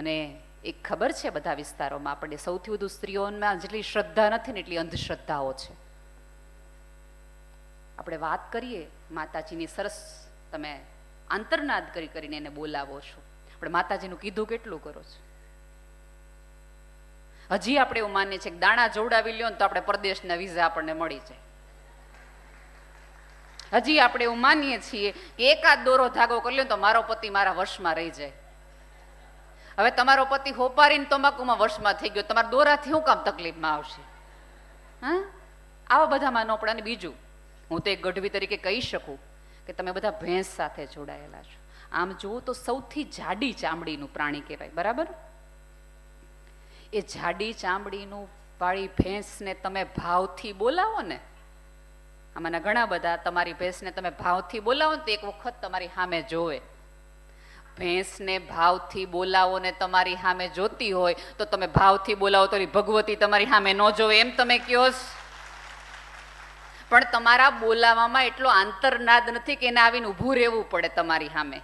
મને એક ખબર છે બધા વિસ્તારોમાં. આપણને સૌથી વધુ સ્ત્રીઓમાં જેટલી શ્રદ્ધા નથી ને એટલી અંધશ્રદ્ધાઓ છે. આપણે વાત કરીએ, માતાજીની સરસ તમે આંતરનાદ કરી કરીને એને બોલાવો છો. આપણે માતાજીનું કીધું કેટલું કરો છો? હજી આપણે એવું માનીએ છીએ કે દાણા જોડાવી લ્યો ને તો આપણે પરદેશના વિઝા આપણને મળી જાય. હજી આપણે એવું માનીએ છીએ કે એકાદ દોરો ધાગો કરી લ્યો તો મારો પતિ મારા વશમાં રહી જાય. હવે તમારો પતિ હોપારીને તમાકુમાં વર્ષમાં થઈ ગયો. તમારા દોરાથી શું કામ તકલીફમાં આવશે? હા? આવા બધામાં ન પડે. અને બીજું, હું તો એક ગઢવી તરીકે કહી શકું કે તમે બધા ભેંસ સાથે જોડાયેલા છો. આમ જુઓ તો સૌથી જાડી ચામડીનું પ્રાણી કહેવાય. બરાબર? એ જાડી ચામડીનું વાળી ભેંસને તમે ભાવથી બોલાવો ને, આમાંના ઘણા બધા તમારી ભેંસને તમે ભાવથી બોલાવો ને, તો એક વખત તમારી સામે જોવે. ભેંસને ભાવથી બોલાવો ને તમારી સામે જોતી હોય, તો તમે ભાવથી બોલાવો, તો ભગવતી તમારી સામે ન જોવે. એમ તમે કહો પણ તમારા બોલાવામાં એટલો આંતરનાદ નથી કે એને આવીને ઊભું રહેવું પડે તમારી સામે.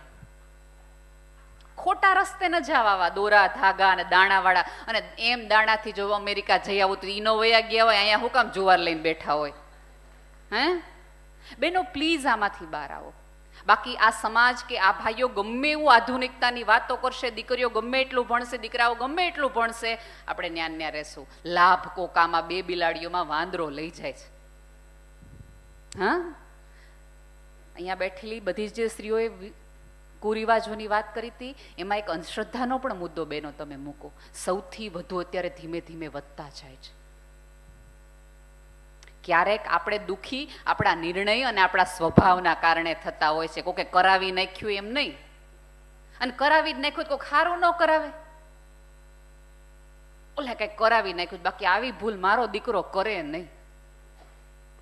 ખોટા રસ્તે ન જવા દોરા, ધાગા અને દાણાવાળા. અને એમ દાણાથી જો અમેરિકા જઈ આવું, તો ઈનો વયા ગયા હોય, અહીંયા હું કામ જુવાર લઈને બેઠા હોય? હે? બેનો પ્લીઝ આમાંથી બહાર આવો. બાકી આ સમાજ કે આ ભાઈઓ ગમે એવું આધુનિકતાની વાતો કરશે, દીકરીઓ ગમે એટલું ભણશે, દીકરાઓ ગમે એટલું ભણશે, આપણે ન્યાન ન્યા રહેશું. લાભ કોકામાં બે બિલાડીઓમાં વાંદરો લઈ જાય છે. હા? અહીંયા બેઠેલી બધી જ સ્ત્રીઓએ કુરિવાજોની વાત કરી હતી, એમાં એક અંધશ્રદ્ધાનો પણ મુદ્દો બેનો તમે મૂકો. સૌથી વધુ અત્યારે ધીમે ધીમે વધતા જાય છે. ક્યારેક આપણે દુઃખી આપણા નિર્ણય અને આપણા સ્વભાવના કારણે થતા હોય છે. કોકે કરાવી નાખ્યું એમ નહીં. અને કરાવી જ નાખ્યું કોઈ ખારું ન કરાવે. ઓલા કઈ કરાવી નાખ્યું બાકી આવી ભૂલ મારો દીકરો કરે નહીં.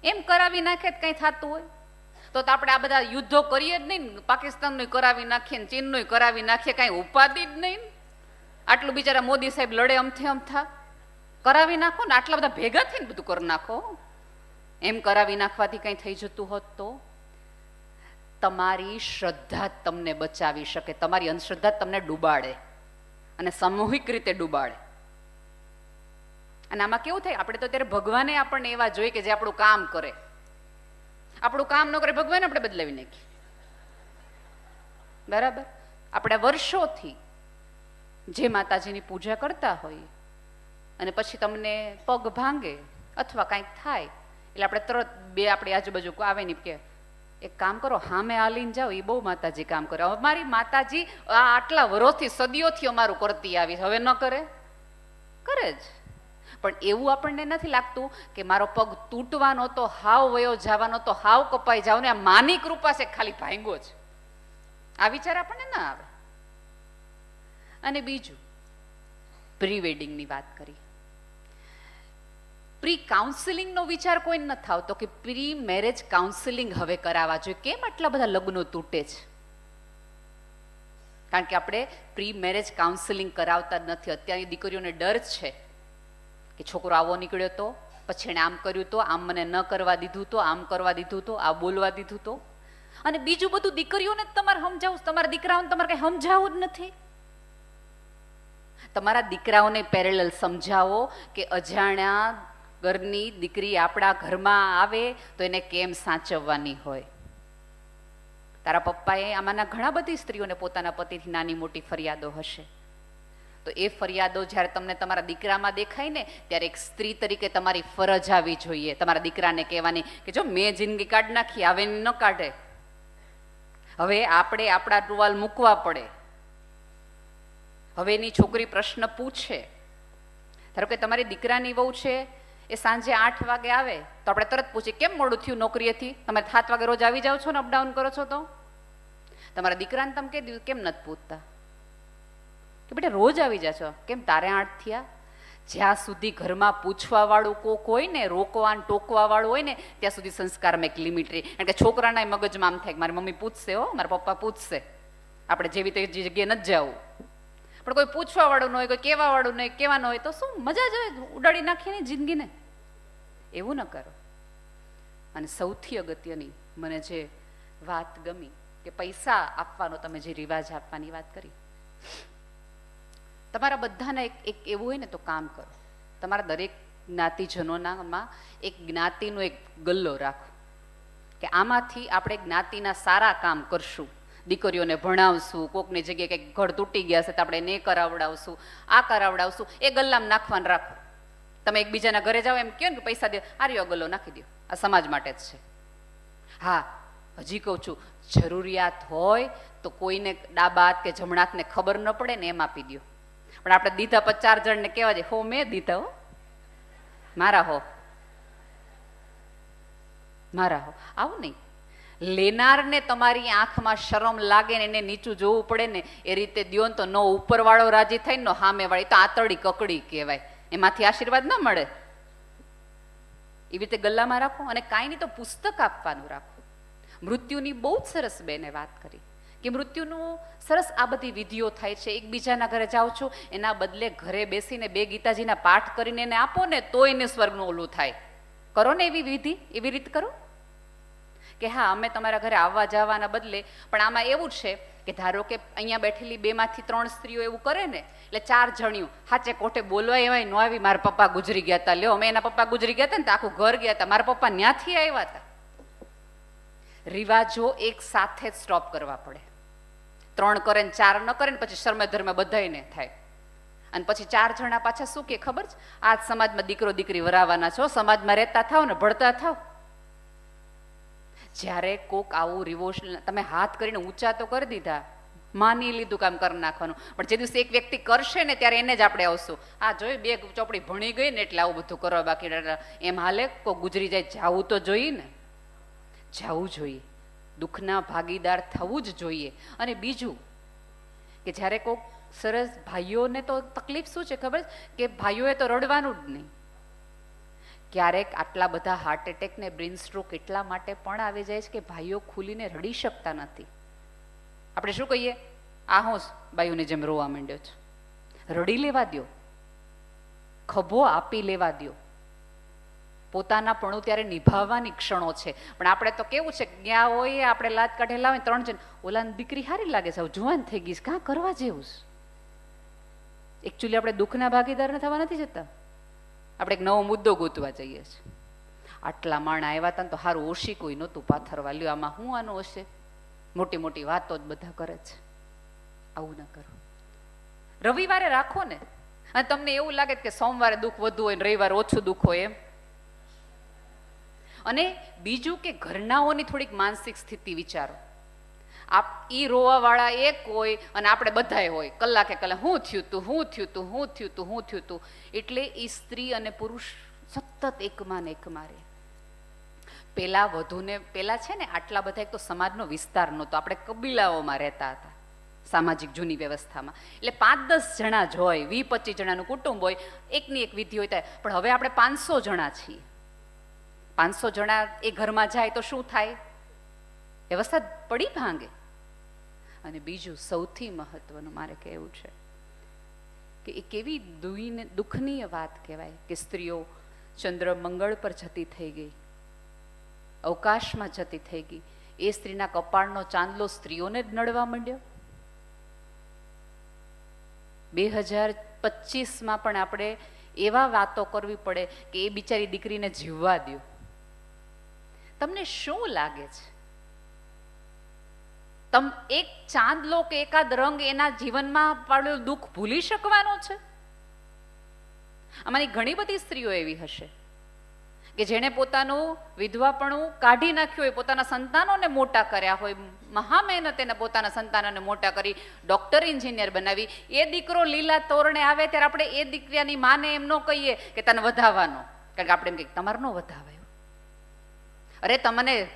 એમ કરાવી નાખે જ કઈ થતું હોય. તો આપણે આ બધા યુદ્ધો કરીએ જ નહીં પાકિસ્તાનનું કરાવી નાખીએ ને ચીનનું કરાવી નાખીએ, કાંઈ ઉપાધિ જ નહીં આટલું બિચારા મોદી સાહેબ લડે અમથે અમથા. કરાવી નાખો ને આટલા બધા ભેગા થઈને બધું કરી નાખો. એમ કરાવી નાખવાથી કંઈ થઈ જતું હોત તો? તમારી શ્રદ્ધા તમને બચાવી શકે. તમારી અંધશ્રદ્ધા તમને ડૂબાડે અને સામૂહિક રીતે ડૂબાડે. અને આમાં કેવું થાય? આપણે તો ત્યારે ભગવાને આપણને એવા જોઈએ કે જે આપણું કામ કરે. આપણું કામ ન કરે, ભગવાન આપણે બદલાવી નાખીએ બરાબર? આપણે વર્ષોથી જે માતાજીની પૂજા કરતા હોઈએ અને પછી તમને પગ ભાંગે અથવા કાંઈક થાય એટલે આપણે તરત બે આપણી આજુબાજુ આવે ને કે એક કામ કરો, હામે હાલીને જાઓ એ બહુ માતાજી કામ કરે. અમારી માતાજી આ આટલા વરોથી સદીઓથી અમારું કરતી આવી હવે ન કરે? કરે જ. પણ એવું આપણને નથી લાગતું કે મારો પગ તૂટવાનો તો, હાવ વયો જવાનો તો, હાવ કપાઈ જાવ ને આ માની કૃપા છે, ખાલી ભાંગો છે આ વિચાર આપણને ના આવે. અને બીજું પ્રી વેડિંગની વાત કરી. પ્રી કાઉન્સિલિંગનો વિચાર કોઈ નથી આવતો કે પ્રી મેરેજ કાઉન્સિલિંગ હવે કરાવવા જોઈએ. કેમ આટલા બધા લગ્નો તૂટે છે? કારણ કે આપણે પ્રી મેરેજ કાઉન્સિલિંગ કરાવતા નથી. અત્યારની દીકરીઓને ડર છે કે છોકરો આવો નીકળ્યો તો, પછી એણે આમ કર્યું તો, આમ મને ન કરવા દીધું તો, આમ કરવા દીધું તો, આ બોલવા દીધું તો. અને બીજું બધું દીકરીઓને તમારે સમજાવું તમારા દીકરાઓને તમારે કઈ સમજાવવું જ નથી. તમારા દીકરાઓને પેરેલલ સમજાવો કે અજાણ્યા ઘરની દીકરી આપણા ઘરમાં આવે તો એને કેમ સાચવવાની હોય? તારા પપ્પાએ આમાંના ઘણા બધી સ્ત્રીઓને પોતાના પતિથી નાની મોટી ફરિયાદો હશે. તો એ ફરિયાદો જ્યારે તમને તમારા દીકરામાં દેખાય ને, ત્યારે એક સ્ત્રી તરીકે તમારી ફરજ આવી જોઈએ. તમારા દીકરાને કહેવાની કે જો મેં જિંદગી કાઢ નાખી, આવે ન કાઢે. હવે આપણે આપણા ટુવાલ મૂકવા પડે. હવે એની છોકરી પ્રશ્ન પૂછે. ધારો કે તમારી દીકરાની વહુ છે એ સાંજે આઠ વાગે આવે, તો આપણે તરત પૂછીએ કેમ મોડું થયું નોકરીએથી? તમે સાત વાગે રોજ આવી જાઓ છો ને અપડાઉન કરો છો તો? તમારા દીકરાને તમે કે દીધું, કેમ નથી પૂછતા? કે બેટા, રોજ આવી જા છો. કેમ તારે આઠ થયા? જ્યાં સુધી ઘરમાં પૂછવા વાળું કોક હોય ને રોકવા ને ટોકવા વાળું હોય ને, ત્યાં સુધી સંસ્કારમાં એક લિમિટ રહી. કારણ કે છોકરાના મગજમાં આમ થાય કે મારી મમ્મી પૂછશે હો, મારા પપ્પા પૂછશે. આપણે જેવી તે જગ્યાએ નથી જવું. પણ કોઈ પૂછવા વાળું ન હોય, કોઈ કહેવા વાળું નહીં કહેવાનું હોય તો શું? મજા જ હોય ઉડાડી નાખીએ ને જિંદગીને. એવું ન કરો. અને સૌથી અગત્યની મને જે વાત ગમી કે પૈસા આપવાનો તમે જે રિવાજ આપવાની વાત કરી, તમારા બધાના એક એક એવું હોય ને તો કામ કરો. તમારા દરેક જ્ઞાતિજનોનામાં એક જ્ઞાતિનો એક ગલ્લો રાખો કે આમાંથી આપણે જ્ઞાતિના સારા કામ કરશું. દીકરીઓને ભણાવશું, કોકની જગ્યાએ કંઈક ઘર તૂટી ગયા છે તો આપણે ને કરાવડાવશું, આ કરાવડાવશું, એ ગલ્લામાં નાખવાનું રાખો. તમે એકબીજાના ઘરે જાઓ એમ કહો ને પૈસા દે. આ રહ્યો ગલ્લો, નાખી દો આ સમાજ માટે જ છે. હા, હજી કહું છું, જરૂરિયાત હોય તો કોઈને ડાબાત કે જમણાતને ખબર ન પડે ને એમ આપી દો પણ આપણે દીધા પર ચાર જણને કહેવા જાય હો, મેં દીધા હો. મારા હો. મારા હો. આવું નહીં. લેનારને તમારી આંખમાં શરમ લાગે ને એને નીચું જોવું પડે ને, એ રીતે દ્યો તો નો ઉપરવાળો રાજી થાય ને સામેવાળી. તો આતડી કકડી કહેવાય. એમાંથી આશીર્વાદ ન મળે. એવી રીતે ગલ્લામાં રાખો અને કાંઈ નહીં તો પુસ્તક આપવાનું રાખો. મૃત્યુની બહુ જ સરસ બેને વાત કરી કે મૃત્યુનું સરસ આ બધી વિધિઓ થાય છે. એકબીજાના ઘરે જાઓ છો, એના બદલે ઘરે બેસીને બે ગીતાજીના પાઠ કરીને એને આપો ને તો એને સ્વર્ગનું ઓલું થાય. કરો ને એવી વિધિ? એવી રીત કરો? કે હા, અમે તમારા ઘરે આવવા જવાના બદલે, પણ આમાં એવું છે કે ધારો કે અહીંયા બેઠેલી બેમાંથી ત્રણ સ્ત્રીઓ એવું કરે ને, એટલે ચાર જણ્યું, હાચે કોઠે બોલવા એવાય ન આવી, મારા પપ્પા ગુજરી ગયા હતા લ્યો, અમે એના પપ્પા ગુજરી ગયા હતા ને આખું ઘર ગયા હતા મારા પપ્પા ન્યાથી આવ્યા હતા રિવાજો એક સાથે જ સ્ટોપ કરવા પડે. ત્રણ કરે ને ચાર ન કરે ને પછી શર્મે ધર્મે બધાને થાય. અને પછી ચાર જણા પાછા શું કે ખબર છે? આજ સમાજમાં દીકરો દીકરી વરાવાના છો, સમાજમાં રહેતા થાવ ને ભળતા થાવ. જ્યારે કોક આવું રિવોશન તમે હાથ કરીને ઊંચા તો કરી દીધા, માની લીધું કામ કરી નાખવાનું. પણ જે દિવસે એક વ્યક્તિ કરશે ને ત્યારે એને જ આપણે આવશું. આ જોઈ બે ચોપડી ભણી ગઈ ને એટલે આવું બધું કરવા બાકી. એમ હાલે, કોઈ ગુજરી જાય, જાવું તો જોઈએ ને. જવું જોઈએ. દુઃખના ભાગીદાર થવું જ જોઈએ. અને બીજું, કે જ્યારે કોઈક સરસ ભાઈઓને તો તકલીફ શું છે ખબર? કે ભાઈઓએ તો રડવાનું જ નહીં. ક્યારેક આટલા બધા હાર્ટ એટેક ને બ્રેન સ્ટ્રોક એટલા માટે પણ આવી જાય છે કે ભાઈઓ ખુલીને રડી શકતા નથી. આપણે શું કહીએ? આ હોશ બાયુની જેમ રોવા માંડ્યો છે. રડી લેવા દ્યો. ખભો આપી લેવા દ્યો. પોતાના પણું ત્યારે નિભાવવાની ક્ષણો છે. પણ આપણે તો કેવું છે, ગયા હોય, આપણે લાત કાઢેલા હોય, ત્રણ જણ, ઓલાની દીકરી સારી લાગે છે જુવાન થઈ ગઈ કાં કરવા જેવું એકચ્યુઅલી આપણે દુઃખના ભાગીદાર થવા નથી જતા. આપણે એક નવો મુદ્દો ગોતવા જઈએ છીએ. આટલા માણા આવ્યા હતા તો સારું ઓછી કોઈ નહોતું પાથરવા લ્યો આમાં હું આનું હશે? મોટી મોટી વાતો જ બધા કરે છે. આવું ન કરો. રવિવારે રાખો ને. અને તમને એવું લાગે કે સોમવારે દુઃખ વધુ હોય ને રવિવારે ઓછું દુઃખ હોય એમ. અને બીજું કે ઘરનાઓની થોડીક માનસિક સ્થિતિ વિચારો. આપ ઈ રોવાવાળા એક હોય અને આપણે બધાય હોય. કલાકે કલાક, હું થયું તું, હું થયું તું, હું થયું તું, હું થયું તું. એટલે એ સ્ત્રી અને પુરુષ સતત એકમાં ને એકમાં રહે. પેલા વધુને, પેલા છે ને આટલા બધા, એક તો સમાજનો વિસ્તાર નહોતો. આપણે કબીલાઓમાં રહેતા હતા, સામાજિક જૂની વ્યવસ્થામાં. એટલે પાંચ દસ જણા જ હોય વી પચીસ જણાનું કુટુંબ હોય, એકની એક વિધિ હોય થાય પણ હવે આપણે પાંચસો જણા છીએ. પાંચસો જણા એ ઘરમાં જાય તો શું થાય? વ્યવસ્થા પડી ભાંગે. અને બીજું સૌથી મહત્વનું મારે કહેવું છે કે એ કેવી દુઈને દુઃખની વાત કહેવાય કે સ્ત્રીઓ ચંદ્ર મંગળ પર જતી થઈ ગઈ, અવકાશમાં જતી થઈ ગઈ. એ સ્ત્રીના કપાળનો ચાંદલો સ્ત્રીઓને જ નડવા માંડ્યો. બે હજાર પચીસમાં પણ આપણે એવા વાતો કરવી પડે કે એ બિચારી દીકરીને જીવવા દો તમને શું લાગે છે? તમ એક ચાંદલો કે એકાદ રંગ એના જીવનમાં પાડેલું દુઃખ ભૂલી શકવાનો છે? આમાંની ઘણી બધી સ્ત્રીઓ એવી હશે કે જેણે પોતાનું વિધવાપણું કાઢી નાખ્યું હોય, પોતાના સંતાનોને મોટા કર્યા હોય, મહા મહેનત એને પોતાના સંતાનોને મોટા કરી, ડોક્ટર એન્જિનિયર બનાવી, એ દીકરો લીલા તોરણે આવે ત્યારે આપણે એ દીકરાની માને એમ ન કહીએ કે તને વધાવવાનો. કારણ કે આપણે એમ કહીએ તમારનો વધાવાયો. અરે તમને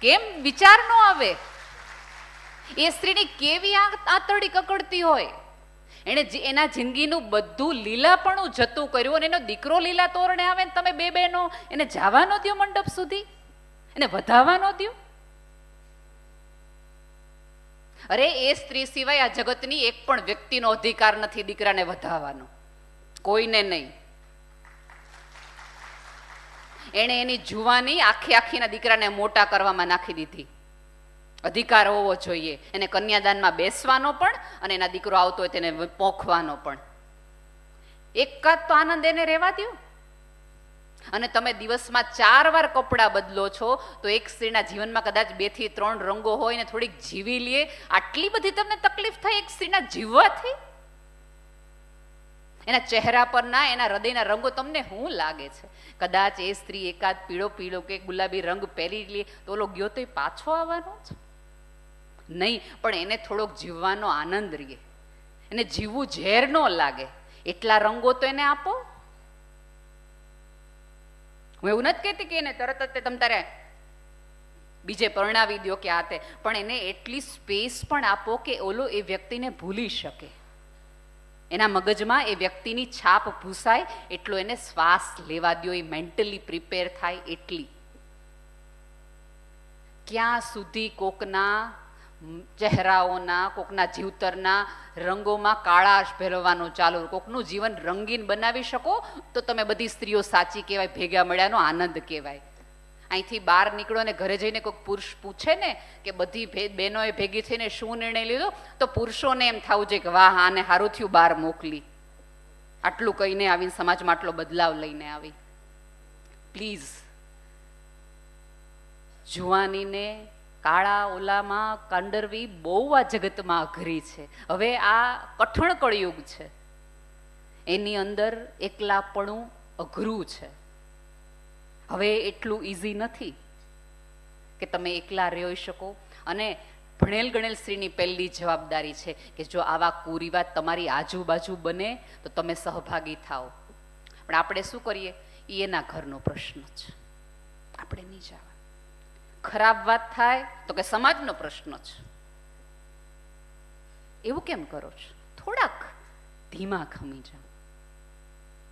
કેમ વિચાર ન આવે? એ સ્ત્રીની કેવી આંતરડી કકડતી હોય? જે- એના જિંદગીનું બધું લીલાપણું જતું કર્યું અને એનો દીકરો લીલા તોરણે આવે ને તમે બે બહેનો, એને જવાનો દ્યો મંડપ સુધી? એને વધાવવાનો દ્યો અરે, એ સ્ત્રી સિવાય આ જગતની એક પણ વ્યક્તિનો અધિકાર નથી દીકરાને વધાવવાનો. કોઈને નહીં. એણે એની જુવાની આખી આખીના દીકરાને મોટા કરવામાં નાખી દીધી. અધિકાર હોવો જોઈએ. એને કન્યાદાનમાં બેસવાનો પણ અને એના દીકરો આવતો હોય તેને પોખવાનો પણ. એકાદ તો આનંદ એને રહેવા દો અને તમે દિવસમાં ચાર વાર કપડાં બદલો છો, તો એક સ્ત્રીના જીવનમાં કદાચ બેથી ત્રણ રંગો હોય ને થોડીક જીવી લે, આટલી બધી તમને તકલીફ થાય એક સ્ત્રીના જીવવાથી? એના ચહેરા પરના, એના હૃદયના રંગો તમને શું લાગે છે? કદાચ એ સ્ત્રી એકાદ પીળો પીળો કે ગુલાબી રંગ પહેરી લે, તો ઓલો ગયો તો પાછો આવવાનો છે નહીં, પણ એને થોડોક જીવવાનો આનંદ રહીએ એને જીવવું ઝેર ન લાગે. એટલા રંગો તો એને આપો. હું એવું નથી કહેતી કે એને તરત જ તમે તારે બીજે પરણાવી દો કે આ તે, પણ એને એટલી સ્પેસ પણ આપો કે ઓલો એ વ્યક્તિને ભૂલી શકે. એના મગજમાં એ વ્યક્તિની છાપ ભૂસાય, એટલો એને શ્વાસ લેવા દો એ મેન્ટલી પ્રિપેર થાય એટલી. ક્યાં સુધી કોકના ચહેરાઓના, કોકના જીવતરના રંગોમાં કાળાશ ભેરવવાનું ચાલુ. કોકનું જીવન રંગીન બનાવી શકો તો તમે બધી સ્ત્રીઓ સાચી કહેવાય, ભેગા મળ્યાનો આનંદ કહેવાય. અહીંથી બહાર નીકળો ને ઘરે જઈને કોઈક પુરુષ પૂછે ને કે બધી બહેનોએ ભેગી થઈને શું નિર્ણય લીધો, તો પુરુષોને એમ થવું જોઈએ કે વાહ, આને સારું થયું બહાર મોકલી. આટલું કહીને આવીને સમાજમાં આટલો બદલાવ લઈને આવી. પ્લીઝ, જુવાનીને કાળા ઓલામાં કંડરવી બહુ આ જગતમાં અઘરી છે. હવે આ કઠણ કળયુગ છે. એની અંદર એકલાપણું અઘરું છે. હવે એટલું ઇઝી નથી કે તમે એકલા રહી શકો. અને ભણેલ ગણેલ સ્ત્રીની પહેલી જવાબદારી છે કે જો આવા કુરિવાજ તમારી આજુબાજુ બને તો તમે સહભાગી થાઓ. પણ આપણે શું કરીએ? એ એના ઘરનો પ્રશ્ન છે આપણે નહીં જવા. ખરાબ વાત થાય તો કે સમાજનો પ્રશ્ન છે. એવું કેમ કરો છો? થોડાક ધીમા ખમી જાઓ.